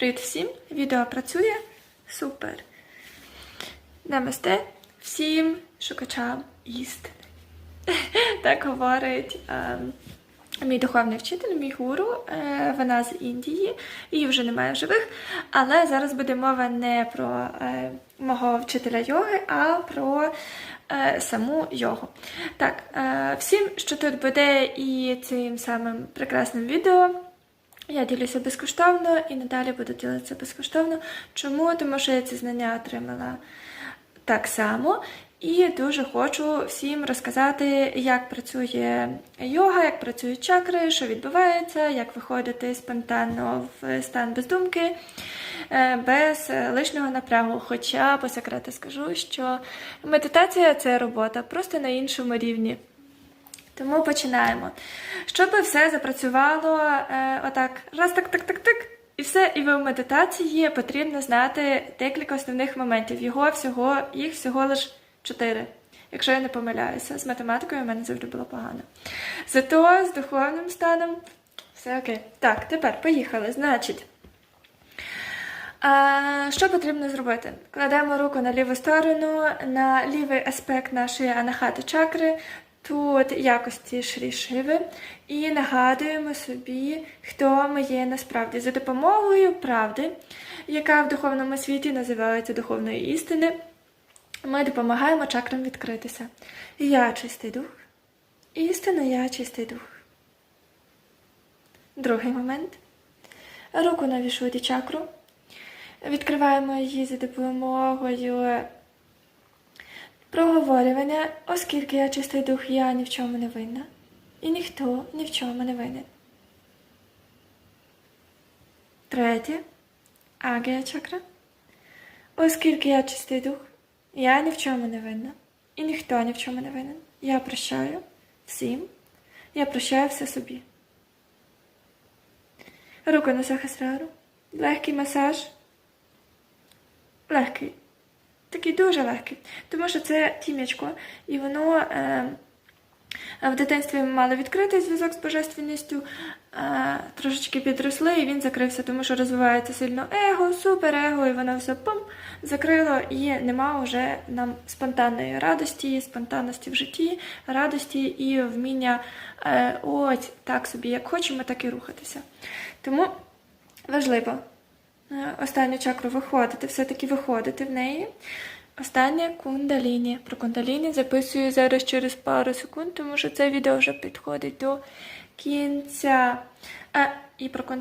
Привіт всім! Відео працює. Супер. Намасте всім шукачам істини. Так говорить е, мій духовний вчитель, мій гуру. Е, вона з Індії, її вже немає в живих. Але зараз буде мова не про е, мого вчителя йоги, а про е, саму йогу. Так, всім, що тут буде, і цим самим прекрасним відео. Я ділюся безкоштовно і надалі буду ділитися безкоштовно. Чому? Тому що я ці знання отримала так само. І дуже хочу всім розказати, як працює йога, як працюють чакри, що відбувається, як виходити спонтанно в стан бездумки, е, без лишнього напрягу. Хоча по секрету скажу, що медитація це робота, просто на іншому рівні. Тому починаємо. Щоб все запрацювало е, отак, раз так, так, так, так, і все, і в медитації потрібно знати декілька основних моментів. Його всього, їх всього лише чотири. Якщо я не помиляюся, з математикою в мене завжди було погано. Зато з духовним станом все окей. Так, тепер поїхали. Значить. А, що потрібно зробити? Кладемо руку на ліву сторону, на лівий аспект нашої анахати чакри, тут якості Шрі Шиви, і нагадуємо собі, хто ми є насправді за допомогою правди, яка в духовному світі називається духовною істини. Ми допомагаємо чакрам відкритися. Я чистий дух. Істина, я чистий дух. Другий момент. Руку на вішуді чакру. Відкриваємо її за допомогою проговорювання, оскільки я чистий дух, я ні в чому не винна. І ніхто ні в чому не винен. Третє. Агія чакра. Оскільки я чистий дух, я ні в чому не винна. І ніхто ні в чому не винен. Я прощаю всім. Я прощаю все собі. Руку на сахасрару. Легкий масаж. Легкий. Такий дуже легкий. Тому що це тім'ячко, і воно е, в дитинстві ми мали відкритий зв'язок з божественністю, е, трошечки підросли, і він закрився, тому що розвивається сильно его, суперего, і воно все пум, закрило, і нема вже нам спонтанної радості, спонтанності в житті, радості і вміння е, ось так собі, як хочемо, так і рухатися. Тому важливо останню чакру виходити, все-таки виходити в неї. Останнє кундаліні. Про кундаліні записую зараз через пару секунд, тому що це відео вже підходить до кінця. А, і про кундаліні.